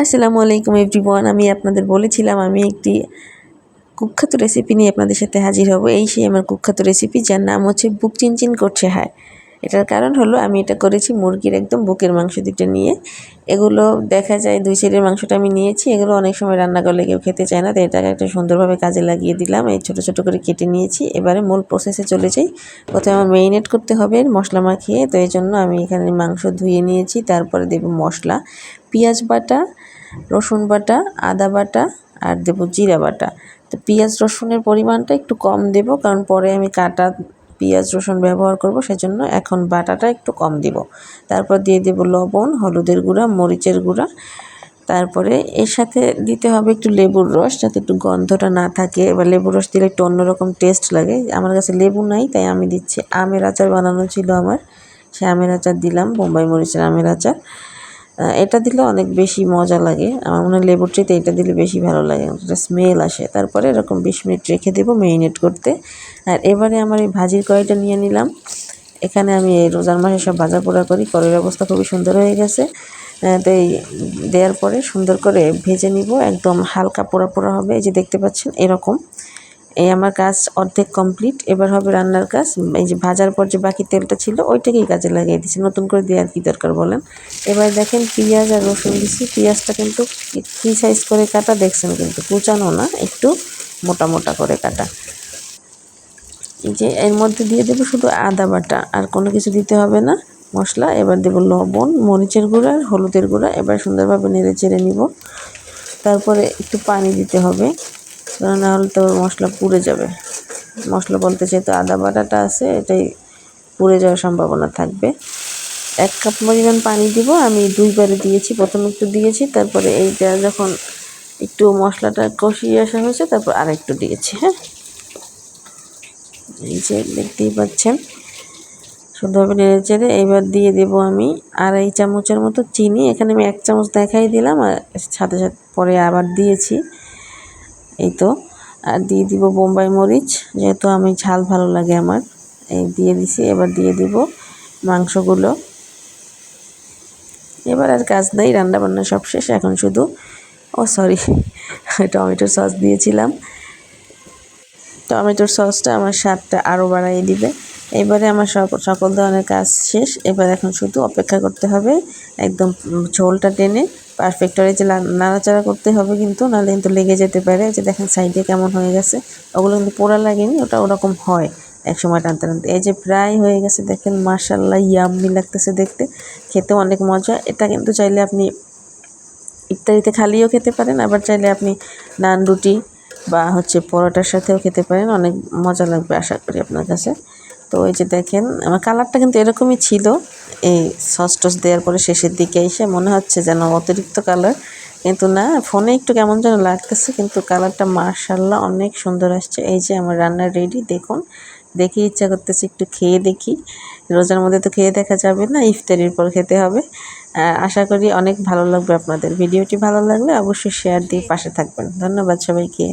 আসসালামু আলাইকুম এভরিওয়ান, আমি আপনাদের বলেছিলাম আমি একটি কুখ্যাত রেসিপি নিয়ে আপনাদের সাথে হাজির হব। এই সেই আমার কুখ্যাত রেসিপি যার নাম হচ্ছে বুক চিনচিন করছে হায়। এটার কারণ হলো আমি এটা করেছি মুরগির একদম বুকের মাংস দুটো নিয়ে। এগুলো দেখা যায় দুই সাইডের মাংসটা আমি নিয়েছি, এগুলো অনেক সময় রান্না করলে কেউ খেতে চায় না তো এটাকে একটা সুন্দরভাবে কাজে লাগিয়ে দিলাম। এই ছোটো ছোটো করে কেটে নিয়েছি, এবারে মূল প্রসেসে চলে যাই। প্রথমে আমার মেরিনেট করতে হবে, মশলা মাখিয়ে, তো এই জন্য আমি এখানে মাংস ধুয়ে নিয়েছি, তারপরে দেব মশলা, পেঁয়াজ বাটা রসুন বাটা, আদা বাটা আর দেবো জিরা বাটা। তো পেঁয়াজ রসুনের পরিমাণটা একটু কম দেব, কারণ পরে আমি কাটা পেঁয়াজ রসুন ব্যবহার করব, সেজন্য এখন বাটাটা একটু কম দিব। তারপর দিয়ে দেব লবণ, হলুদের গুঁড়া, মরিচের গুঁড়া। তারপরে এর সাথে দিতে হবে একটু লেবুর রস, যাতে একটু গন্ধটা না থাকে, বা লেবুর রস দিলে একটু অন্যরকম টেস্ট লাগে। আমার কাছে লেবু নাই, তাই আমি দিচ্ছি আমের আচার বানানো ছিল আমার। সে আমের আচার দিলাম, বোম্বাই মরিচের আমের আচার। এটা দিলে অনেক বেশি মজা লাগে। আমার মনে হয় লেবুর চাইতে এটা দিলে বেশি ভালো লাগে। একটা স্মেল আসে। তারপরে এরকম বিশ মিনিট রেখে দেবো মেরিনেট করতে। আর এবারে আমার এই ভাজির কড়াইটা নিয়ে নিলাম। এখানে আমি এই রোজার মাসে সব ভাজা পোড়া করি। কড়াইয়ের অবস্থা খুবই সুন্দর হয়ে গেছে। তো এই দেওয়ার পরে সুন্দর করে ভেজে নিব। একদম হালকা পোড়া পোড়া হবে। এই যে দেখতে পাচ্ছেন, এরকম। এই আমার কাজ অর্ধেক কমপ্লিট এবার হবে রান্নার কাজ। এই যে ভাজার পর যে বাকি তেলটা ছিল, ওইটাকেই কাজে লাগিয়ে দিচ্ছি নতুন করে দেওয়ার কী দরকার বলেন? এবার দেখেন পেঁয়াজ আর রসুন দিচ্ছি পেঁয়াজটা কিন্তু কী সাইজ করে কাটা দেখছেন কিন্তু, কুচানো না, একটু মোটা মোটা করে কাটা। যে এর মধ্যে দিয়ে দেবো শুধু আদা বাটা, আর কোনো কিছু দিতে হবে না। মশলা, এবার দেবো লবণ, মরিচের গুঁড়া আর হলুদের গুঁড়া। এবার সুন্দরভাবে নেড়ে চেড়ে নিব। তারপরে একটু পানি দিতে হবে। না হলে তো মশলা পুড়ে যাবে। মশলা বলতে যেহেতু আদা বাটাটা আছে, এটাই পুড়ে যাওয়ার সম্ভাবনা থাকবে। এক কাপ পরিমাণ পানি দিব, আমি দুইবারে দিয়েছি, প্রথমে একটু দিয়েছি, তারপরে এইটা যখন একটু মশলাটা কষিয়ে আসা হয়েছে, তারপর আর একটু দিয়েছি হ্যাঁ? এই যে দেখতেই পাচ্ছেন, সুন্দরভাবে নেড়ে চেড়ে এবার দিয়ে দেব আমি আড়াই চামচের মতো চিনি। এখানে আমি এক চামচ দেখাই দিলাম, আর সাথে সাথে পরে আবার দিয়েছি। এই তো। আর দিয়ে দিব বোম্বাই মরিচ, যেহেতু আমি ঝাল ভালো লাগে আমার। এই দিয়ে দিছি, এবার দিয়ে দিব মাংসগুলো। এবার আর কাজ নেই, রান্নাবান্না সব শেষ। এখন শুধু, ও সরি, টমেটোর সস দিয়েছিলাম। টমেটোর সসটা আমার স্বাদটা আরও বাড়াই দিবে। এবারে আমার সকল ধরনের কাজ শেষ। এবার এখন শুধু অপেক্ষা করতে হবে একদম ঝোলটা টেনে পারফেক্ট হয়ে যে নাড়াচাড়া করতে হবে কিন্তু, নাহলে কিন্তু লেগে যেতে পারে। যে দেখেন সাইডে কেমন হয়ে গেছে। ওগুলো কিন্তু পোড়া লাগেনি, ওটা ওরকম হয় এক সময় টানতে টানতে। এই যে প্রায় হয়ে গেছে, দেখেন মার্শাল্লাহ ইয়াম্মি লাগতেছে দেখতে। খেতে অনেক মজা। এটা কিন্তু চাইলে আপনি ইত্যাদিতে খালিও খেতে পারেন, আবার চাইলে আপনি নান রুটি বা হচ্ছে পরোটার সাথেও খেতে পারেন। অনেক মজা লাগবে আশা করি আপনার কাছে। তো ওই যে দেখেন, আমার কালারটা কিন্তু এরকমই ছিল। এই সস টস দেওয়ার পরে শেষের দিকে এসে মনে হচ্ছে যেন অতিরিক্ত কালার। কিন্তু না, ফোনে একটু কেমন যেন লাগতেছে, কিন্তু কালারটা মার্শাল্লাহ অনেক সুন্দর আসছে। এই যে আমার রান্নার রেডি দেখুন। দেখে ইচ্ছা করতেছে একটু খেয়ে দেখি। রোজার মধ্যে তো খেয়ে দেখা যাবে না, ইফতারির পর খেতে হবে। আশা করি অনেক ভালো লাগবে আপনাদের। ভিডিওটি ভালো লাগলে অবশ্যই শেয়ার দিয়ে পাশে থাকবেন। ধন্যবাদ সবাইকে।